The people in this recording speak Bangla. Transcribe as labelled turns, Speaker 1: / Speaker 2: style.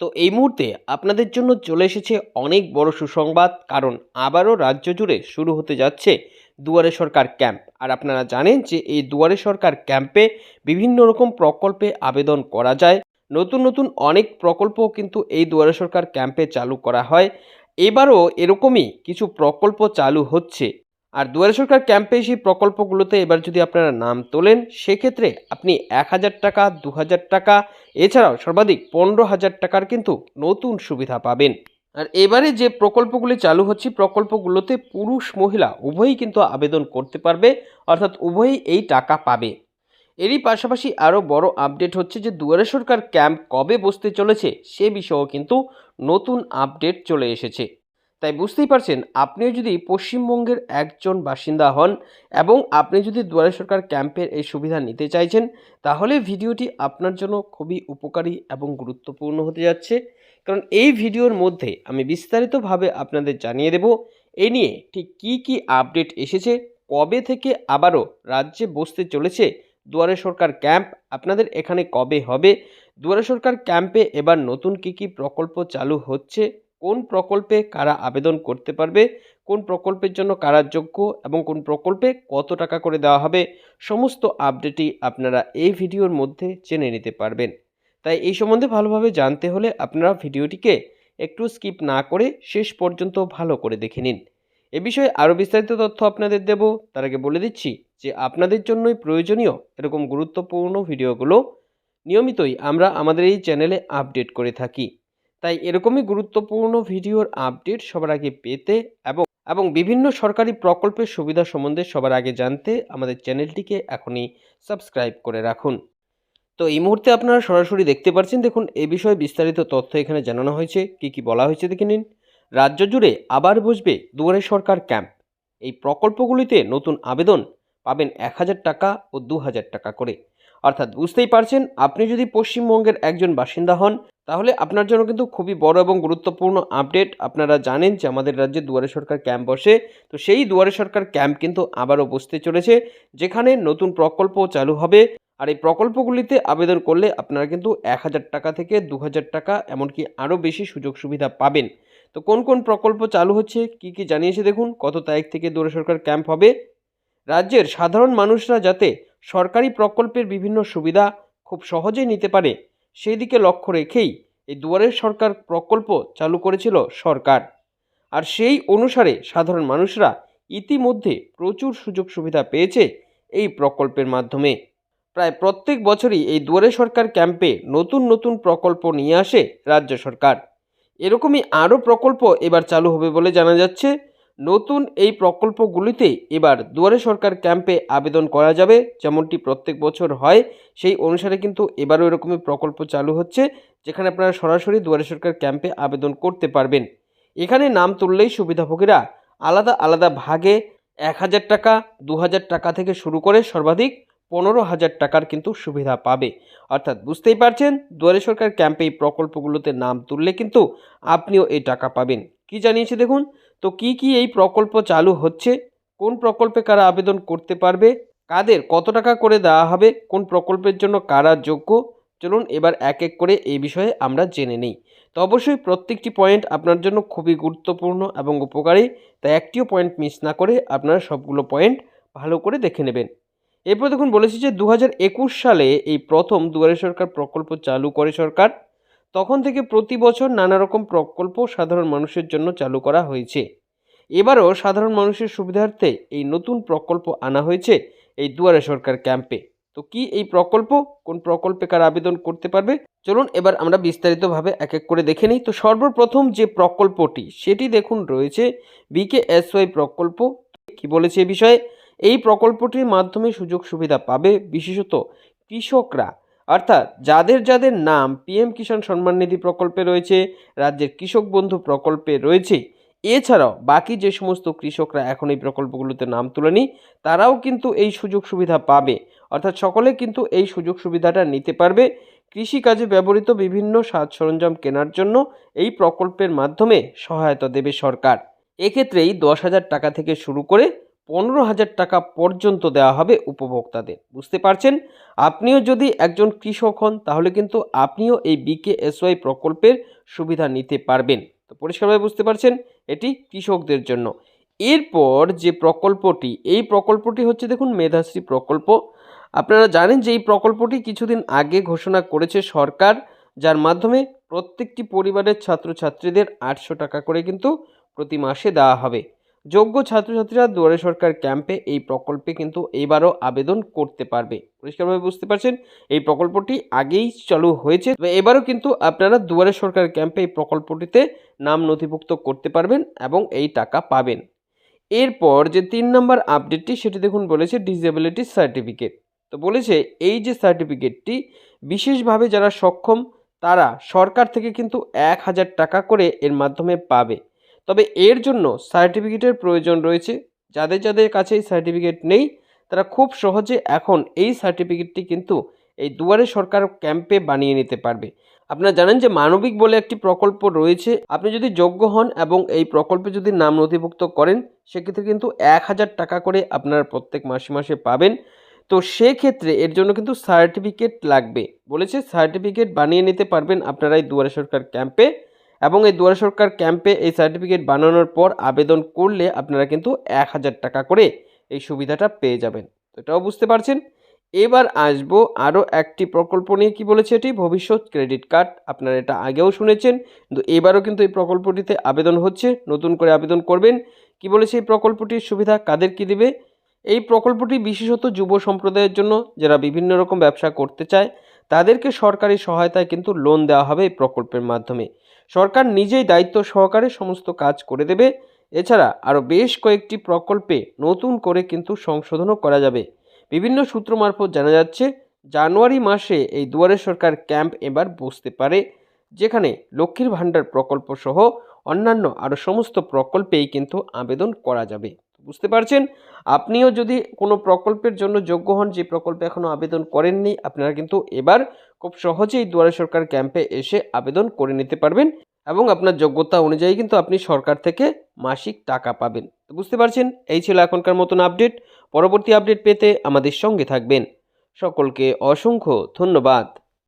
Speaker 1: তো এই মুহূর্তে আপনাদের জন্য চলে এসেছে অনেক বড় সুসংবাদ, কারণ আবারও রাজ্য জুড়ে শুরু হতে যাচ্ছে দুয়ারে সরকার ক্যাম্প। আর আপনারা জানেন যে এই দুয়ারে সরকার ক্যাম্পে বিভিন্ন রকম প্রকল্পে আবেদন করা যায়। নতুন নতুন অনেক প্রকল্প কিন্তু এই দুয়ারে সরকার ক্যাম্পে চালু করা হয়। এবারও এরকমই কিছু প্রকল্প চালু হচ্ছে। আর দুয়ারে সরকার ক্যাম্পে সেই প্রকল্পগুলোতে এবার যদি আপনারা নাম তোলেন, সেক্ষেত্রে আপনি এক হাজার টাকা, দু হাজার টাকা, এছাড়াও সর্বাধিক পনেরো হাজার টাকার কিন্তু নতুন সুবিধা পাবেন। আর এবারে যে প্রকল্পগুলি চালু হচ্ছে, প্রকল্পগুলোতে পুরুষ মহিলা উভয়ই কিন্তু আবেদন করতে পারবে, অর্থাৎ উভয়ই এই টাকা পাবে। এরই পাশাপাশি আরও বড় আপডেট হচ্ছে যে, দুয়ারে সরকার ক্যাম্প কবে বসতে চলেছে, সে বিষয়েও কিন্তু নতুন আপডেট চলে এসেছে। তাই বুঝতেই পারছেন, আপনিও যদি পশ্চিমবঙ্গের একজন বাসিন্দা হন এবং আপনি যদি দুয়ারে সরকার ক্যাম্পের এই সুবিধা নিতে চাইছেন, তাহলে ভিডিওটি আপনার জন্য খুবই উপকারী এবং গুরুত্বপূর্ণ হতে যাচ্ছে। কারণ এই ভিডিওর মধ্যে আমি বিস্তারিতভাবে আপনাদের জানিয়ে দেব, এ নিয়ে ঠিক কী কী আপডেট এসেছে, কবে থেকে আবারও রাজ্যে বসতে চলেছে দুয়ারে সরকার ক্যাম্প, আপনাদের এখানে কবে হবে, দুয়ারে সরকার ক্যাম্পে এবার নতুন কী কী প্রকল্প চালু হচ্ছে কোন প্রকল্পে কারা আবেদন করতে পারবে, কোন প্রকল্পের জন্য কারা যোগ্য এবং কোন প্রকল্পে কত টাকা করে দেওয়া হবে, সমস্ত আপডেটই আপনারা এই ভিডিওর মধ্যে জেনে নিতে পারবেন। তাই এই সম্বন্ধে ভালোভাবে জানতে হলে আপনারা ভিডিওটিকে একটু স্কিপ না করে শেষ পর্যন্ত ভালো করে দেখে নিন। এ বিষয়ে আরও বিস্তারিত তথ্য আপনাদের দেব। তার আগে বলে দিচ্ছি যে আপনাদের জন্যই প্রয়োজনীয় এরকম গুরুত্বপূর্ণ ভিডিওগুলো নিয়মিতই আমরা আমাদের এই চ্যানেলে আপডেট করে থাকি। তাই এরকমই গুরুত্বপূর্ণ ভিডিওর আপডেট সবার আগে পেতে এবং এবং বিভিন্ন সরকারি প্রকল্পের সুবিধা সম্বন্ধে সবার আগে জানতে আমাদের চ্যানেলটিকে এখনই সাবস্ক্রাইব করে রাখুন। তো এই মুহূর্তে আপনারা সরাসরি দেখতে পাচ্ছেন, দেখুন, এ বিষয়ে বিস্তারিত তথ্য এখানে জানানো হয়েছে। কি কি বলা হয়েছে দেখে নিন। রাজ্য জুড়ে আবার বসবে দুয়ারে সরকার ক্যাম্প। এই প্রকল্পগুলিতে নতুন আবেদন পাবেন এক হাজার টাকা ও দু হাজার টাকা করে। অর্থাৎ বুঝতেই পারছেন, আপনি যদি পশ্চিমবঙ্গের একজন বাসিন্দা হন তাহলে আপনার জন্য কিন্তু খুবই বড় এবং গুরুত্বপূর্ণ আপডেট। আপনারা জানেন যে আমাদের রাজ্যে দুয়ারে সরকার ক্যাম্প বসে। তো সেই দুয়ারে সরকার ক্যাম্প কিন্তু আবারও বসতে চলেছে, যেখানে নতুন প্রকল্প চালু হবে। আর এই প্রকল্পগুলিতে আবেদন করলে আপনারা কিন্তু এক হাজার টাকা থেকে দু হাজার টাকা, এমনকি আরও বেশি সুযোগ সুবিধা পাবেন। তো কোন কোন প্রকল্প চালু হচ্ছে, কি কি জানিয়েছে দেখুন, কত তারিখ থেকে দুয়ারে সরকার ক্যাম্প হবে। রাজ্যের সাধারণ মানুষরা যাতে সরকারি প্রকল্পের বিভিন্ন সুবিধা খুব সহজেই নিতে পারে সেই দিকে লক্ষ্য রেখেই এই দুয়ারের সরকার প্রকল্প চালু করেছিল সরকার। আর সেই অনুসারে সাধারণ মানুষরা ইতিমধ্যে প্রচুর সুযোগ সুবিধা পেয়েছে এই প্রকল্পের মাধ্যমে। প্রায় প্রত্যেক বছরই এই দুয়ারে সরকার ক্যাম্পে নতুন নতুন প্রকল্প নিয়ে আসে রাজ্য সরকার। এরকমই আরও প্রকল্প এবার চালু হবে বলে জানা যাচ্ছে নতুন এই প্রকল্পগুলিতে এবার দুয়ারে সরকার ক্যাম্পে আবেদন করা যাবে। যেমনটি প্রত্যেক বছর হয়, সেই অনুসারে কিন্তু এবারও এরকমই প্রকল্প চালু হচ্ছে, যেখানে আপনারা সরাসরি দুয়ারে সরকার ক্যাম্পে আবেদন করতে পারবেন। এখানে নাম তুললেই সুবিধাভোগীরা আলাদা আলাদা ভাগে এক হাজার টাকা, দু হাজার টাকা থেকে শুরু করে সর্বাধিক পনেরো হাজার টাকার কিন্তু সুবিধা পাবে। অর্থাৎ বুঝতেই পারছেন, দুয়ারে সরকার ক্যাম্পে এই প্রকল্পগুলোতে নাম তুললে কিন্তু আপনিও এই টাকা পাবেন। কি জানিয়েছে দেখুন? তো কি কি এই প্রকল্প চালু হচ্ছে? কোন প্রকল্পে কারা আবেদন করতে পারবে? কাদের কত টাকা করে দেওয়া হবে? কোন প্রকল্পের জন্য কারা যোগ্য? চলুন এবার এক এক করে এই বিষয়ে আমরা জেনে নিই। তো অবশ্যই প্রত্যেকটি পয়েন্ট আপনার জন্য খুবই গুরুত্বপূর্ণ এবং উপকারী। তাই একটিও পয়েন্ট মিস না করে আপনারা সবগুলো পয়েন্ট ভালো করে দেখে নেবেন। এরপর দেখুন বলেছি যে দু হাজার একুশ সালে এই প্রথম দুয়ারে সরকার প্রকল্প চালু করে সরকার। তখন থেকে প্রতি বছর নানা রকম প্রকল্প সাধারণ মানুষের জন্য চালু করা হয়েছে। এবারও সাধারণ মানুষের সুবিধার্থে এই নতুন প্রকল্প আনা হয়েছে এই দুয়ারে সরকার ক্যাম্পে। তো কি এই প্রকল্প? কোন প্রকল্পে কার আবেদন করতে পারবে? চলুন এবার আমরা বিস্তারিতভাবে এক এক করে দেখে নিই। তো সর্বপ্রথম যে প্রকল্পটি, সেটি দেখুন রয়েছে বিকেএসওয়াই প্রকল্প। কি বলেছে এ বিষয়ে? এই প্রকল্পটির মাধ্যমে সুযোগ সুবিধা পাবে বিশেষত কৃষকরা। অর্থাৎ যাদের যাদের নাম পিএম কিষাণ সম্মান নিধি প্রকল্পে রয়েছে, রাজ্যের কৃষক বন্ধু প্রকল্পে রয়েছে, এছাড়াও বাকি যে সমস্ত কৃষকরা এখন এই প্রকল্পগুলোতে নাম তুলেনি তারাও কিন্তু এই সুযোগ সুবিধা পাবে। অর্থাৎ সকলে কিন্তু এই সুযোগ সুবিধাটা নিতে পারবে। কৃষিকাজে ব্যবহৃত বিভিন্ন সাজ সরঞ্জাম কেনার জন্য এই প্রকল্পের মাধ্যমে সহায়তা দেবে সরকার। এক্ষেত্রেই দশ হাজার টাকা থেকে শুরু করে পনেরো হাজার টাকা পর্যন্ত দেওয়া হবে উপভোক্তাদের। বুঝতে পারছেন? আপনিও যদি একজন কৃষক হন, তাহলে কিন্তু আপনিও এই বিকেএসওয়াই প্রকল্পের সুবিধা নিতে পারবেন। তো পরিষ্কারভাবে বুঝতে পারছেন? এটি কৃষকদের জন্য। এরপর যে প্রকল্পটি, এই প্রকল্পটি হচ্ছে দেখুন মেধাশ্রী প্রকল্প। আপনারা জানেন যে এই প্রকল্পটি কিছুদিন আগে ঘোষণা করেছে সরকার, যার মাধ্যমে প্রত্যেকটি পরিবারের ছাত্রছাত্রীদের আটশো টাকা করে কিন্তু প্রতি মাসে দেওয়া হবে। যোগ্য ছাত্রছাত্রীরা দুয়ারে সরকার ক্যাম্পে এই প্রকল্পে কিন্তু এবারও আবেদন করতে পারবে। পরিষ্কারভাবে বুঝতে পারছেন, এই প্রকল্পটি আগেই চালু হয়েছে। এবারও কিন্তু আপনারা দুয়ারে সরকার ক্যাম্পে এই প্রকল্পটিতে নাম নথিভুক্ত করতে পারবেন এবং এই টাকা পাবেন। এরপর যে তিন নম্বর আপডেটটি, সেটি দেখুন বলেছে ডিসেবিলিটি সার্টিফিকেট। তো বলেছে এই যে সার্টিফিকেটটি, বিশেষভাবে যারা সক্ষম, তারা সরকার থেকে কিন্তু এক হাজার টাকা করে এর মাধ্যমে পাবে। তবে এর জন্য সার্টিফিকেটের প্রয়োজন রয়েছে। যাদের যাদের কাছে এই সার্টিফিকেট নেই, তারা খুব সহজে এখন এই সার্টিফিকেটটি কিন্তু এই দুয়ারে সরকার ক্যাম্পে বানিয়ে নিতে পারবে। আপনারা জানেন যে মানবিক বলে একটি প্রকল্প রয়েছে। আপনি যদি যোগ্য হন এবং এই প্রকল্পে যদি নাম নথিভুক্ত করেন, সেক্ষেত্রে কিন্তু এক হাজার টাকা করে আপনারা প্রত্যেক মাসে মাসে পাবেন। তো সেক্ষেত্রে এর জন্য কিন্তু সার্টিফিকেট লাগবে। বলেছে সার্টিফিকেট বানিয়ে নিতে পারবেন আপনারা এই দুয়ারে সরকার ক্যাম্পে এবং এই দুয়ারে সরকার ক্যাম্পে এই সার্টিফিকেট বানানোর পর আবেদন করলে আপনারা কিন্তু এক হাজার টাকা করে এই সুবিধাটা পেয়ে যাবেন। তো এটাও বুঝতে পারছেন? এবার আসব আরও একটি প্রকল্প নিয়ে। কি বলেছে এটি? ভবিষ্যৎ ক্রেডিট কার্ড। আপনারা এটা আগেও শুনেছেন, কিন্তু এবারও কিন্তু এই প্রকল্পটিতে আবেদন হচ্ছে, নতুন করে আবেদন করবেন। কি বলেছে এই প্রকল্পটির সুবিধা? কাদের কি দেবে? এই প্রকল্পটি বিশেষত যুব সম্প্রদায়ের জন্য, যারা বিভিন্ন রকম ব্যবসা করতে চায়, তাদেরকে সরকারি সহায়তায় কিন্তু লোন দেওয়া হবে এই প্রকল্পের মাধ্যমে। সরকার নিজেই দায়িত্ব সহকারে সমস্ত কাজ করে দেবে। এছাড়া আরও বেশ কয়েকটি প্রকল্পে নতুন করে কিন্তু সংশোধনও করা যাবে। বিভিন্ন সূত্র মারফত জানা যাচ্ছে, জানুয়ারি মাসে এই দুয়ারে সরকার ক্যাম্প এবার বসতে পারে, যেখানে লক্ষ্মীর ভাণ্ডার প্রকল্প সহ অন্যান্য আরও সমস্ত প্রকল্পেই কিন্তু আবেদন করা যাবে। বুঝতে পারছেন? আপনিও যদি কোনো প্রকল্পের জন্য যোগ্য হন, যে প্রকল্পে এখনও আবেদন করেননি, আপনারা কিন্তু এবার খুব সহজেই দুয়ারে সরকার ক্যাম্পে এসে আবেদন করে নিতে পারবেন এবং আপনার যোগ্যতা অনুযায়ী কিন্তু আপনি সরকার থেকে মাসিক টাকা পাবেন। তো বুঝতে পারছেন? এই ছিল এখনকার মতন আপডেট। পরবর্তী আপডেট পেতে আমাদের সঙ্গে থাকবেন। সকলকে অসংখ্য ধন্যবাদ।